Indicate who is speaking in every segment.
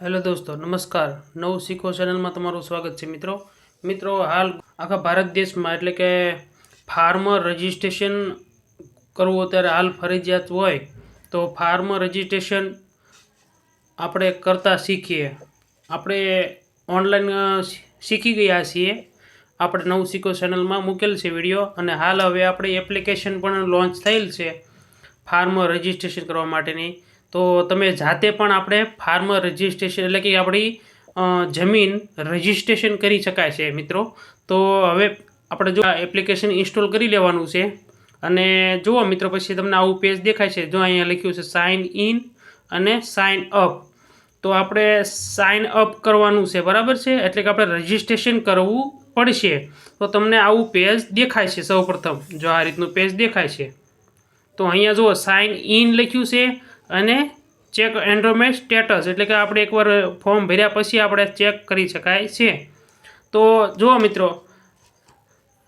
Speaker 1: Hello દોસ્તો, નમસ્કાર. નવું શીખો ચેનલમાં તમારું સ્વાગત છે મિત્રો. મિત્રો, હાલ આખા ભારત દેશમાં એટલે કે ફાર્મર રજિસ્ટ્રેશન કરવું અત્યારે હાલ ફરજિયાત હોય, તો ફાર્મર રજિસ્ટ્રેશન આપણે કરતા શીખીએ. આપણે ઓનલાઈન શીખી ગયા છીએ. આપણે નવું શીખો ચેનલમાં મૂકેલ છે વીડિયો અને હાલ હવે આપણે એપ્લિકેશન પણ લોન્ચ થયેલ છે ફાર્મર રજિસ્ટ્રેશન કરવા માટેની. તો તમે જાતે પણ આપણે ફાર્મર રજિસ્ટ્રેશન એટલે કે આપણી જમીન રજિસ્ટ્રેશન કરી શકાય છે મિત્રો. તો હવે આપણે જો એપ્લિકેશન ઇન્સ્ટોલ કરી લેવાનું છે. અને જુઓ મિત્રો, પછી તમને આવું પેજ દેખાય છે. જો અહીંયા લખ્યું છે સાઇન ઇન અને સાઇન અપ તો આપણે સાઇન અપ કરવાનું છે, બરાબર છે? એટલે કે આપણે રજિસ્ટ્રેશન કરવું પડશે. તો તમને આવું પેજ દેખાય છે સૌપ્રથમ. જો આ રીતનું પેજ દેખાય છે. તો અહીંયા જુઓ સાઇન ઇન લખ્યું છે. અને ચેક એન્ડ્રોમેન્ટ સ્ટેટસ એટલે કે આપણે એકવાર ફોર્મ ભર્યા પછી આપણે ચેક કરી શકાય છે. તો જુઓ મિત્રો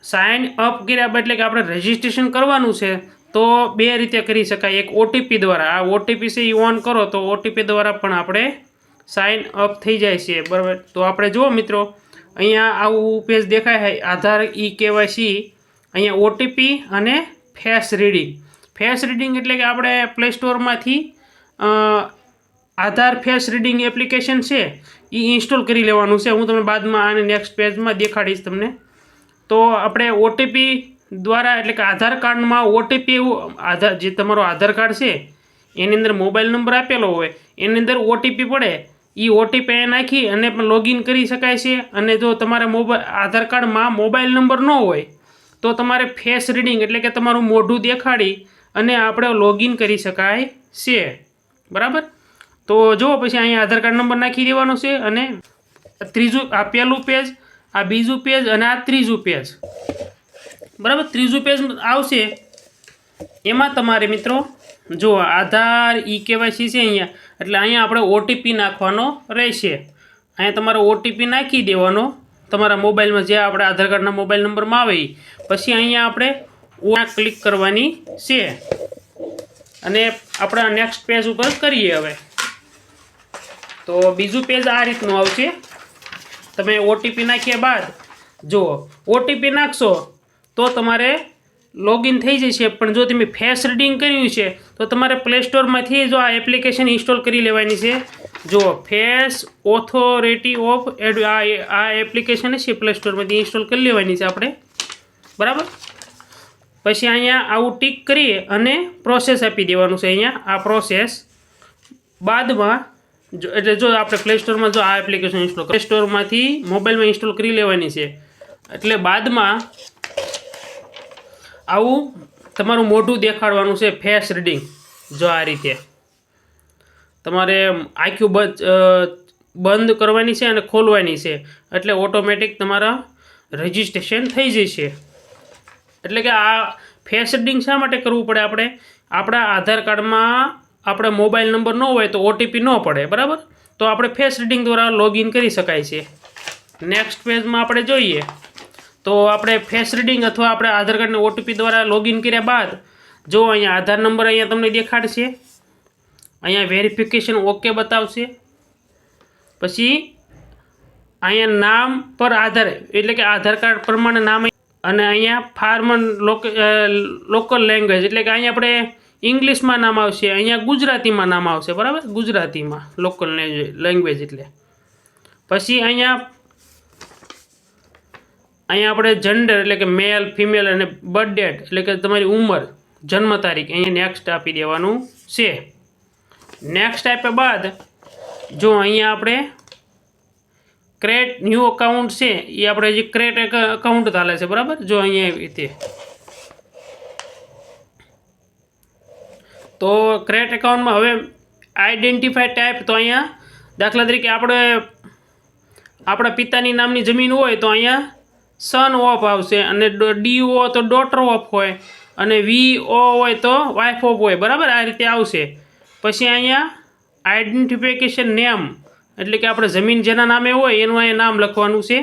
Speaker 1: સાઇન અપ કર્યા એટલે કે આપણે રજિસ્ટ્રેશન કરવાનું છે, તો બે રીતે કરી શકાય. એક ઓટીપી દ્વારા, આ ઓટીપી છે એ ઓન કરો, તો ઓટીપી દ્વારા પણ આપણે સાઇન અપ થઈ જાય છે. બરાબર? તો આપણે જુઓ મિત્રો, અહીંયા આવું પેજ દેખાય આધાર ઈ કેવાયસી, અહીંયા ઓટીપી અને ફેસ રીડિંગ ફેસ રીડિંગ એટલે કે આપણે પ્લે સ્ટોરમાંથી આધાર ફેસ રીડિંગ એપ્લિકેશન છે એ ઇન્સ્ટોલ કરી લેવાનું છે. હું તમને બાદમાં આને નેક્સ્ટ પેજમાં દેખાડીશ તમને. તો આપણે ઓટીપી દ્વારા એટલે કે આધાર કાર્ડમાં ઓટીપી એવું, આધાર, જે તમારો આધાર કાર્ડ છે, એની અંદર મોબાઈલ નંબર આપેલો હોય, એની અંદર ઓટીપી પડે એ ઓટીપી નાખી અને પણ લોગિન કરી શકાય છે. અને જો તમારે મોબાઈલ આધાર કાર્ડમાં મોબાઈલ નંબર ન હોય, તો તમારે ફેસ રીડિંગ એટલે કે તમારું મોઢું દેખાડી અને આપણે લોગિન કરી શકાય છે. બરાબર? તો જુઓ, પછી અહીંયા આધાર કાર્ડ નંબર નાખી દેવાનો છે અને ત્રીજું, આ પહેલું પેજ આ બીજું પેજ અને આ ત્રીજું પેજ બરાબર? ત્રીજું પેજ આવશે. એમાં તમારે મિત્રો, જો આધાર ઈ કેવાયસી છે અહીંયા, એટલે અહીંયા આપણે ઓટીપી નાખવાનો રહેશે. અહીંયા તમારે ઓટીપી નાખી દેવાનો. તમારા મોબાઈલમાં જે આપણે આધાર કાર્ડના મોબાઈલ નંબરમાં આવે. પછી અહીંયા આપણે ઓના ક્લિક કરવાની છે. અને આપણે નેક્સ્ટ પેજ ઉપર કરીએ હવે. તો બીજું પેજ આ રીતનું આવશે. તમે ઓટીપી નાખ્યા બાદ જુઓ ઓટીપી નાખશો તો તમારે લોગિન થઈ જશે. પણ જો તમે ફેસ રીડિંગ કર્યું છે, તો તમારે પ્લે સ્ટોરમાંથી જો આ એપ્લિકેશન ઇન્સ્ટોલ કરી લેવાની છે. જો ફેસ ઓથોરિટી ઓફ એડ આ એપ્લિકેશન છે પ્લે સ્ટોરમાંથી ઇન્સ્ટોલ કરી લેવાની છે આપણે. બરાબર? પછી અહીંયા આવું ટીક કરી અને પ્રોસેસ આપી દેવાનું છે અહીંયા. આ પ્રોસેસ બાદમાં જો, એટલે જો આપણે પ્લે સ્ટોરમાં જો આ એપ્લિકેશન ઇન્સ્ટોલ પ્લે સ્ટોરમાંથી મોબાઈલમાં ઇન્સ્ટોલ કરી લેવાની છે. એટલે બાદમાં આવું તમારું મોઢું દેખાડવાનું છે ફેસ રીડિંગ જો આ રીતે. તમારે આંખ્યું બંધ બંધ કરવાની છે અને ખોલવાની છે. એટલે ઓટોમેટિક તમારા રજિસ્ટ્રેશન થઈ જશે. એટલે કે આ ફેસ રીડિંગ શા માટે કરવું પડે આપણે? આપણા આધાર કાર્ડમાં આપણે મોબાઈલ નંબર ન હોય તો ઓટીપી ન પડે, બરાબર? તો આપણે ફેસ રીડિંગ દ્વારા લોગિન કરી શકાય છે. નેક્સ્ટ પેજમાં આપણે જોઈએ. તો આપણે ફેસ રીડિંગ અથવા આપણે આધાર કાર્ડને ઓટીપી દ્વારા લોગિન કર્યા બાદ, જો અહીંયા આધાર નંબર અહીંયા તમને દેખાડશે, અહીંયા વેરિફિકેશન ઓકે બતાવશે. પછી અહીંયા નામ પર આધાર, એટલે કે આધાર કાર્ડ પ્રમાણે નામ અને અહીંયા ફાર્મન લોક લોકલ લેંગ્વેજ એટલે કે અહીંયા આપણે ઇંગ્લિશમાં નામ આવશે, અહીંયા ગુજરાતીમાં નામ આવશે, બરાબર? ગુજરાતીમાં લોકલ લેંગ્વેજ એટલે. પછી અહીંયા અહીંયા આપણે જેન્ડર એટલે કે મેલ ફિમેલ અને બર્થ ડેટ એટલે કે તમારી ઉંમર, જન્મ તારીખ, અહીંયા નેક્સ્ટ આપી દેવાનું છે. નેક્સ્ટ આપ્યા બાદ, જો અહીંયા આપણે ક્રેટ ન્યૂ અકાઉન્ટ છે, એ આપણે જે ક્રેટ અકાઉન્ટ ચાલે છે, બરાબર? જો અહીંયા રીતે. તો ક્રેટ એકાઉન્ટમાં હવે આઈડેન્ટિફાઈ ટાઈપ તો અહીંયા દાખલા તરીકે આપણે, આપણા પિતાની નામની જમીન હોય તો અહીંયા સન ઓફ આવશે અને ડી ઓ તો ડોટર ઓફ હોય અને વી ઓ હોય તો વાઇફ ઓફ હોય, બરાબર? આ રીતે આવશે. પછી અહીંયા આઈડેન્ટિફિકેશન નેમ એટલે કે આપણે જમીન જેના નામે હોય, એનું અહીંયા નામ લખવાનું છે.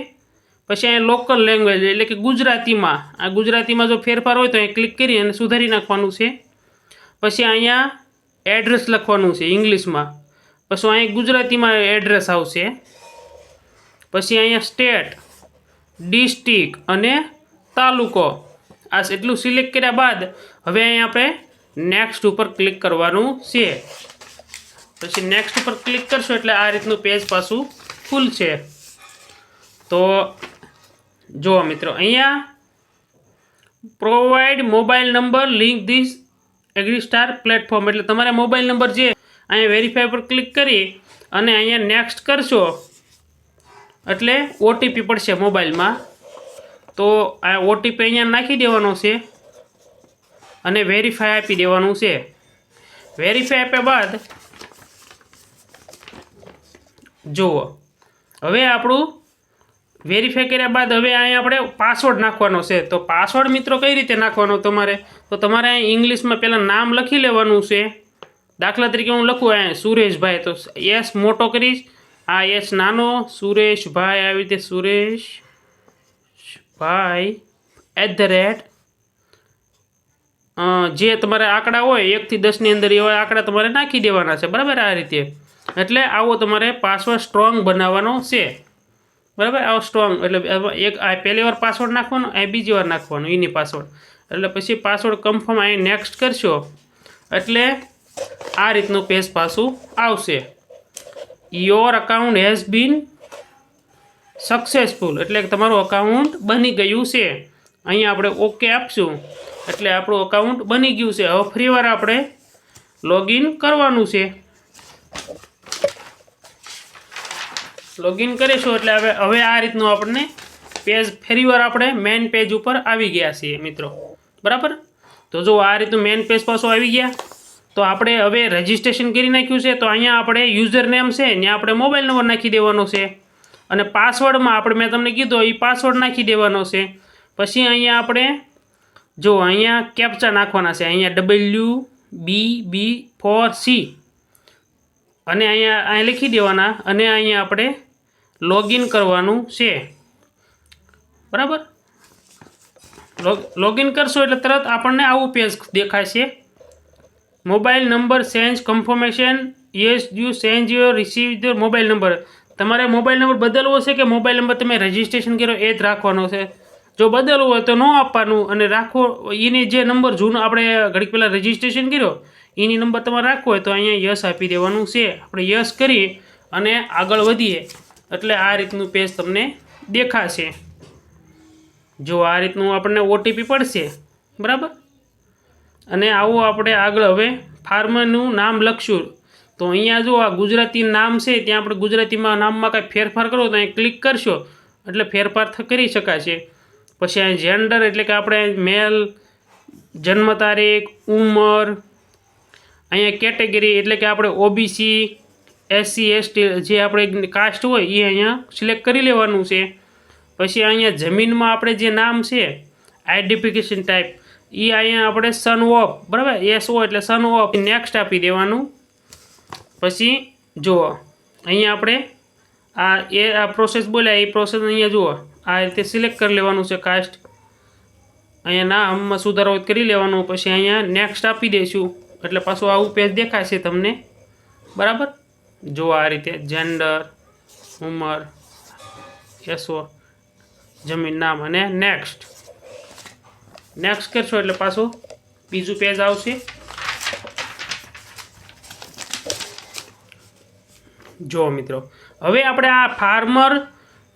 Speaker 1: પછી અહીંયા લોકલ લેંગ્વેજ એટલે કે ગુજરાતીમાં. આ ગુજરાતીમાં જો ફેરફાર હોય તો અહીં ક્લિક કરી અને સુધારી નાખવાનું છે. પછી અહીંયા એડ્રેસ લખવાનું છે, ઇંગ્લિશમાં. પછી અહીં ગુજરાતીમાં એડ્રેસ આવશે. પછી અહીંયા સ્ટેટ ડિસ્ટ્રિક્ટ અને તાલુકો. આ એટલું સિલેક્ટ કર્યા બાદ હવે અહીં આપણે નેક્સ્ટ ઉપર ક્લિક કરવાનું છે. પછી નેક્સ્ટ ઉપર ક્લિક કરશો એટલે આ રીતનું પેજ પાછું ખુલશે. તો જુઓ મિત્રો, અહીંયા provide mobile number link this agri star platform એટલે તમારા મોબાઈલ નંબર જે અહીંયા વેરીફાઈ પર ક્લિક કરી અને અહીંયા નેક્સ્ટ કરશો એટલે ઓટીપી પડશે મોબાઈલમાં. તો આ ઓટીપી અહીંયા નાખી દેવાનો છે અને વેરીફાઈ આપી દેવાનું છે. વેરીફાઈ આપ્યા બાદ જુઓ. હવે આપણું વેરીફાઈ કર્યા બાદ હવે અહીં આપણે પાસવર્ડ નાખવાનો છે. તો પાસવર્ડ મિત્રો કઈ રીતે નાખવાનો તમારે? તો તમારે અહીં ઇંગ્લિશમાં પહેલાં નામ લખી લેવાનું છે. દાખલા તરીકે હું લખું અહીંયા, સુરેશભાઈ. તો એસ મોટો કરીશ. આ એસ નાનો, સુરેશભાઈ આવી રીતે સુરેશભાઈ એટ ધ રેટ જે તમારે આંકડા હોય એકથી દસની અંદર એવા આંકડા તમારે નાખી દેવાના છે. બરાબર આ રીતે. એટલે આવો તમારે પાસવર્ડ સ્ટ્રોંગ બનાવવાનો છે. બરાબર? આવો સ્ટ્રોંગ એટલે એક, આ પહેલી વાર પાસવર્ડ નાખવાનો, આ બીજી વાર નાખવાનો, એની પાસવર્ડ એટલે પછી પાસવર્ડ કન્ફર્મ અહીં નેક્સ્ટ કરશો. એટલે આ રીતનું પેજ પાછું આવશે. Your account has been successful એટલે તમારું અકાઉન્ટ બની ગયું છે. અહીંયા આપણે ઓકે આપશું. એટલે આપણું અકાઉન્ટ બની ગયું છે. હવે ફરીવાર આપણે લોગિન કરવાનું છે. લોગિન કરીશું એટલે હવે હવે આ રીતનું આપણને પેજ ફરીવાર આપણે મેઇન પેજ ઉપર આવી ગયા છીએ મિત્રો. બરાબર? તો જો આ રીતનું મેઇન પેજ પાછું આવી ગયા, તો આપણે હવે રજિસ્ટ્રેશન કરી નાખ્યું છે. તો અહીંયા આપણે યુઝર નેમ છે, ત્યાં આપણે મોબાઈલ નંબર નાખી દેવાનો છે. અને પાસવર્ડમાં આપણે મેં તમને કીધું, એ પાસવર્ડ નાખી દેવાનો છે. પછી અહીંયા આપણે જો અહીંયા કેપ્ચા નાખવાના છે. અહીંયા W B B four C અને અહીંયા અહીંયા લખી દેવાના. અને અહીંયા આપણે લોગિન કરવાનું છે. બરાબર? લોગિન કરશો એટલે તરત આપણને આવું પેજ દેખાશે. Mobile number change confirmation yes you change your receive your mobile number તમારે મોબાઈલ નંબર બદલવો છે કે મોબાઈલ નંબર તમે રજિસ્ટ્રેશન કર્યો એ જ રાખવાનો છે? જો બદલવું હોય તો ન આપવાનું અને રાખવો એની જે નંબર જૂનો આપણે ઘડીક પહેલાં રજિસ્ટ્રેશન કર્યો, એની નંબર તમારે રાખવો હોય તો અહીંયા યસ આપી દેવાનું છે. આપણે યસ કરી અને આગળ વધીએ. એટલે આ રીતનું પેજ તમને દેખાશે. જો આ રીતનું આપણને ઓટીપી પડશે, બરાબર? અને આવું આપણે આગળ હવે ફાર્મનું નામ લખશું. તો અહીંયા જો આ ગુજરાતી નામ છે, ત્યાં આપણે ગુજરાતીમાં નામમાં કાંઈ ફેરફાર કરો તો અહીં ક્લિક કરશો, એટલે ફેરફાર કરી શકાશે. પછી અહીં જેન્ડર એટલે કે આપણે મેલ જન્મ તારીખ, ઉંમર, અહીંયા કેટેગરી એટલે કે આપણે ઓબીસી એસસી એસટી જે આપણે કાસ્ટ હોય એ અહીંયા સિલેક્ટ કરી લેવાનું છે. પછી અહીંયા જમીનમાં આપણે જે નામ છે આઈડેન્ટિફિકેશન ટાઈપ એ અહીંયા આપણે સન ઓફ બરાબર? એસ ઓ એટલે સન ઓફ નેક્સ્ટ આપી દેવાનું. પછી જુઓ, અહીંયા આપણે આ એ, આ પ્રોસેસ બોલ્યા એ પ્રોસેસ અહીંયા જુઓ, આ રીતે સિલેક્ટ કરી લેવાનું છે કાસ્ટ અહીંયા નામમાં સુધારો કરી લેવાનો, પછી અહીંયા નેક્સ્ટ આપી દઈશું. એટલે પાછું આવું પેજ દેખાશે તમને. બરાબર? જો આ રીતે જેન્ડર ઉંમર એસો જમીન નામ અને નેક્સ્ટ નેક્સ્ટ કરશો એટલે પાછું બીજું પેજ આવશે. જો મિત્રો, હવે આપણે આ ફાર્મર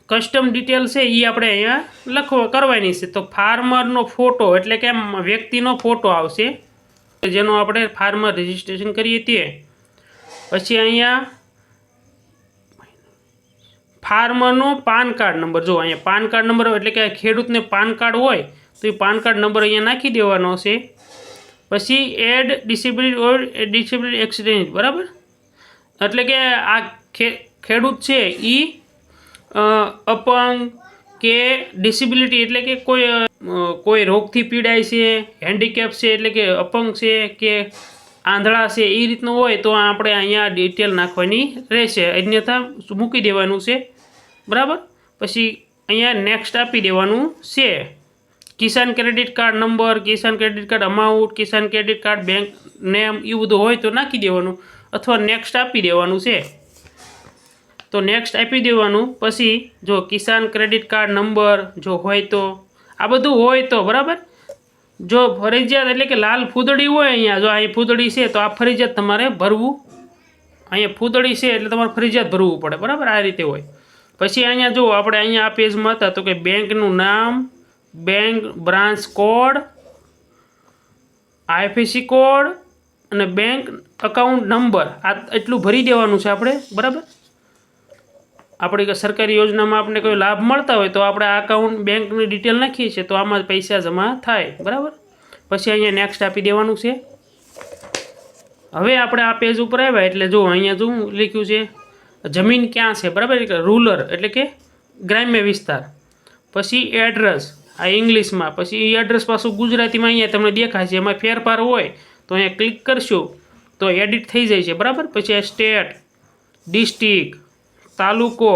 Speaker 1: કસ્ટમ ડિટેલ છે એ આપણે અહીંયા લખવા, કરવાની છે. તો ફાર્મરનો ફોટો એટલે કે વ્યક્તિનો ફોટો આવશે. જેનો આપણે ફાર્મર રજિસ્ટ્રેશન કરીએ તે પછી અહીંયા ફાર્મરનો પાન કાર્ડ નંબર. જો અહીંયા પાન કાર્ડ નંબર એટલે કે ખેડૂતને પાન કાર્ડ હોય, તો એ પાન કાર્ડ નંબર અહીંયા નાખી દેવાનો છે. પછી add disability or disability accident બરાબર? એટલે કે આ ખેડૂત છે એ અપંગ કે ડિસેબિલિટી એટલે કે કોઈ કોઈ રોગથી પીડાય છે, હેન્ડીકેપ છે એટલે કે અપંગ છે કે આંધળા છે એ રીતનું હોય તો આપણે અહીંયા ડિટેલ નાખવાની રહેશે. અન્યથા મૂકી દેવાનું છે. બરાબર? પછી અહીંયા નેક્સ્ટ આપી દેવાનું છે. Kisan credit card number Kisan credit card amount Kisan credit card bank name એ બધું હોય તો નાખી દેવાનું અથવા નેક્સ્ટ આપી દેવાનું છે. તો નેક્સ્ટ આપી દેવાનું. પછી જો કિસાન ક્રેડિટ કાર્ડ નંબર જો હોય તો, આ બધું હોય તો, બરાબર? જો ફરજિયાત એટલે કે લાલ ફૂદડી હોય અહીંયા, જો અહીં ફૂદડી છે, તો આ ફરજિયાત તમારે ભરવું. અહીંયા ફૂદડી છે એટલે તમારે ફરજિયાત ભરવું પડે, બરાબર? આ રીતે હોય. પછી અહીંયા જો આપણે અહીંયા આ પેજમાં હતા, તો કે બેંકનું નામ, bank branch code, IFSC code અને બેંક અકાઉન્ટ નંબર. આ એટલું ભરી દેવાનું છે આપણે, બરાબર? આપણી સરકારી યોજનામાં આપણે કોઈ લાભ મળતા હોય તો આપણે આ અકાઉન્ટ બેંકની ડિટેલ નાખીએ છીએ તો આમાં પૈસા જમા થાય, બરાબર? પછી અહીંયા નેક્સ્ટ આપી દેવાનું છે. હવે આપણે આ પેજ ઉપર આવ્યા એટલે જો અહીંયા શું લખ્યું છે, જમીન ક્યાં છે, બરાબર? રૂરલ એટલે કે ગ્રામ્ય વિસ્તાર. પછી એડ્રેસ આ ઇંગ્લિશમાં. પછી એ એડ્રેસ પાછું ગુજરાતીમાં અહીંયા તમને દેખાય છે એમાં ફેરફાર હોય તો અહીંયા ક્લિક કરશું તો એડિટ થઈ જાય છે, બરાબર? પછી સ્ટેટ ડિસ્ટ્રિક્ટ તાલુકો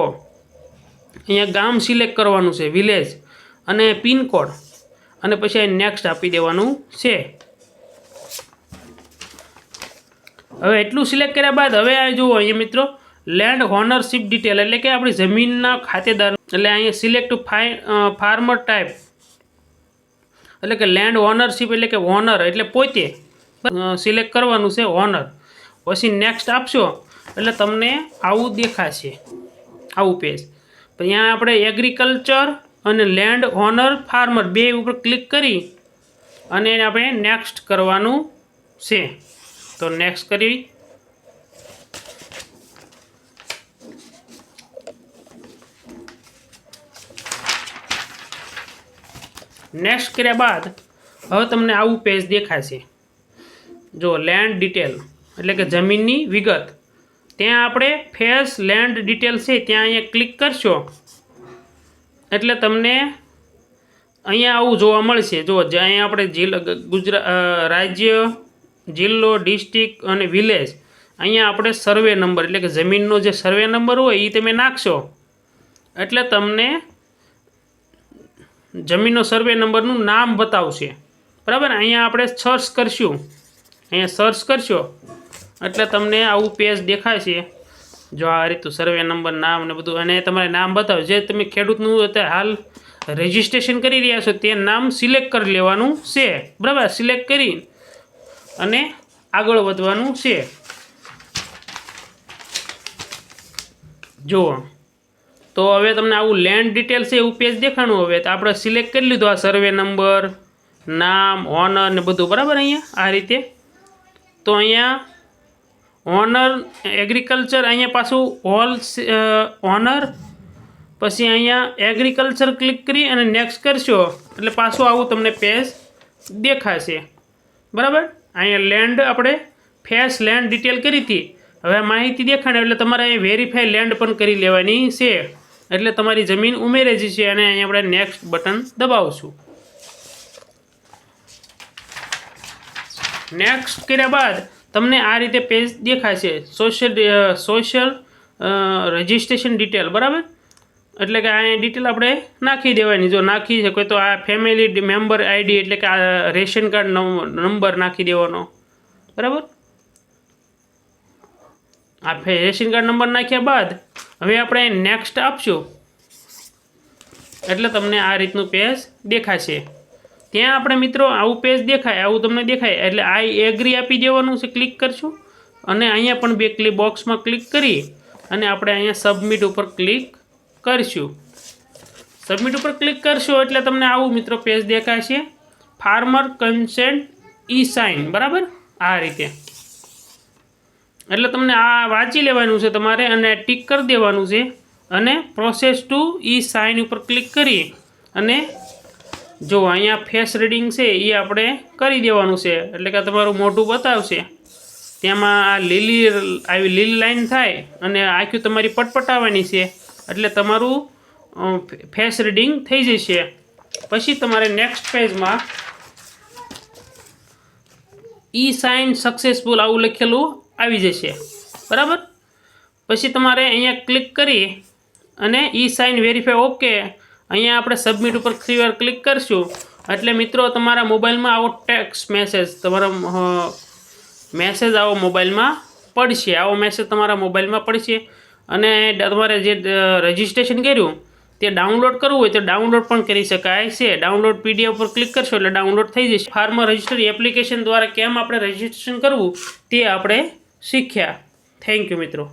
Speaker 1: અહીંયા ગામ સિલેક્ટ કરવાનું છે વિલેજ અને પિનકોડ અને પછી અહીં નેક્સ્ટ આપી દેવાનું છે. હવે એટલું સિલેક્ટ કર્યા બાદ હવે આ જુઓ અહીંયા મિત્રો લેન્ડ હોનરશીપ ડિટેલ એટલે કે આપણી જમીનના ખાતેદાર, એટલે અહીંયા સિલેક્ટ ફાઈ ફાર્મર ટાઈપ એટલે કે લેન્ડ ઓનરશીપ એટલે કે ઓનર એટલે પોતે સિલેક્ટ કરવાનું છે ઓનર પછી નેક્સ્ટ આપશો એટલે તમને આવું દેખાશે. આવું પેજ અહીંયા આપણે એગ્રીકલ્ચર અને લેન્ડ ઓનર ફાર્મર બે ઉપર ક્લિક કરી અને એને આપણે નેક્સ્ટ કરવાનું છે. તો નેક્સ્ટ કરી. નેક્સ્ટ કર્યા બાદ હવે તમને આવું પેજ દેખાશે. જો લેન્ડ ડિટેલ એટલે કે જમીનની વિગત. ત્યાં આપણે ફેસ લેન્ડ ડિટેલ છે, ત્યાં અહીંયા ક્લિક કરશો. એટલે તમને અહીંયા આવું જોવા મળશે. જો અહીંયા આપણે જિલ્લા ગુજરાત રાજ્ય, જિલ્લો, ડિસ્ટ્રિક્ટ અને વિલેજ, અહીંયા આપણે સર્વે નંબર, એટલે કે જમીનનો જે સર્વે નંબર હોય એ તમે નાખશો. એટલે તમને જમીનનો સર્વે નંબરનું નામ બતાવશે. બરાબર? અહીંયા આપણે સર્ચ કરશું. અહીંયા સર્ચ કરશો. એટલે તમને આવું પેજ દેખાશે જો આ રીતનું સર્વે નંબર નામ ને બધું. અને તમારે નામ બતાવો. જે તમે ખેડૂતનું અત્યારે હાલ રજિસ્ટ્રેશન કરી રહ્યા છો, તે નામ સિલેક્ટ કરી લેવાનું છે. બરાબર? સિલેક્ટ કરી અને આગળ વધવાનું છે. જુઓ. તો હવે તમને આવું લેન્ડ ડિટેલ્સ છે, એવું પેજ દેખાણું હવે. તો આપણે સિલેક્ટ કરી લીધું આ સર્વે નંબર નામ ઓનર ને બધું. બરાબર અહીંયા? આ રીતે. તો અહીંયા ઓનર એગ્રીકલ્ચર અહીંયા પાછું હોલ ઓનર પછી અહીંયા એગ્રીકલ્ચર ક્લિક કરી અને નેક્સ્ટ કરશો, એટલે પાછું આવું તમને પેજ દેખાશે. બરાબર? અહીંયા લેન્ડ આપણે ફેસ લેન્ડ ડિટેલ કરી હતી. હવે માહિતી દેખાડે, એટલે તમારે અહીંયા વેરીફાઈ લેન્ડ પણ કરી લેવાની છે. એટલે તમારી જમીન ઉમેરે જ છે અને અહીંયા આપણે નેક્સ્ટ બટન દબાવશું. નેક્સ્ટ કર્યા બાદ તમને આ રીતે પેજ દેખાશે સોશિયલ સોશિયલ રજિસ્ટ્રેશન ડિટેલ બરાબર? એટલે કે આ ડિટેલ આપણે નાખી દેવાની. જો નાખી છે કોઈ તો આ ફેમિલી મેમ્બર આઈડી એટલે કે આ રેશન કાર્ડ નંબર નાખી દેવાનો. બરાબર? આ રેશન કાર્ડ નંબર નાખ્યા બાદ હવે આપણે નેક્સ્ટ આપશું. એટલે તમને આ રીતનું પેજ દેખાશે. ત્યાં આપણે મિત્રો આવું પેજ દેખાય, આવું તમને દેખાય. એટલે આઈ એગ્રી આપી દેવાનું છે ક્લિક કરશું. અને અહીંયા પણ બે ક્લિક બોક્સમાં ક્લિક કરી અને આપણે અહીંયા સબમિટ ઉપર ક્લિક કરીશું. સબમિટ ઉપર ક્લિક કરશો એટલે તમને આવું મિત્રો પેજ દેખાશે. ફાર્મર કન્સેન્ટ ઈ સાઇન બરાબર? આ રીતે. એટલે તમને આ વાંચી લેવાનું છે તમારે અને ટીક કરી દેવાનું છે. અને પ્રોસેસ ટુ ઈ સાઇન ઉપર ક્લિક કરી અને જો અહીંયા ફેસ રીડિંગ છે એ આપણે કરી દેવાનું છે. એટલે કે તમારું મોઢું બતાવશે. તેમાં આ લીલી આવી લીલી લાઈન થાય અને આખી તમારી પટપટાવવાની છે. એટલે તમારું ફેસ રીડિંગ થઈ જશે. પછી તમારે નેક્સ્ટ પેજમાં ઈ સાઇન સક્સેસફુલ આવું લખેલું આવી જશે. બરાબર? પછી તમારે અહીંયા ક્લિક કરી અને ઈ સાઇન વેરીફાઈ ઓકે અહીંયા આપણે સબમિટ ઉપર થ્રી વાર ક્લિક કરશું. એટલે મિત્રો, તમારા મોબાઈલમાં આવો ટેક્સ મેસેજ તમારા મેસેજ આવો મોબાઈલમાં પડશે. આવો મેસેજ તમારા મોબાઈલમાં પડશે. અને તમારે જે રજિસ્ટ્રેશન કર્યું, તે ડાઉનલોડ કરવું હોય તો ડાઉનલોડ પણ કરી શકાય છે. ડાઉનલોડ પીડીએફ પર ક્લિક કરશો એટલે ડાઉનલોડ થઈ જશે. ફાર્મર રજિસ્ટર એપ્લિકેશન દ્વારા કેમ આપણે રજિસ્ટ્રેશન કરવું, તે આપણે શીખ્યા. થેન્ક યુ મિત્રો.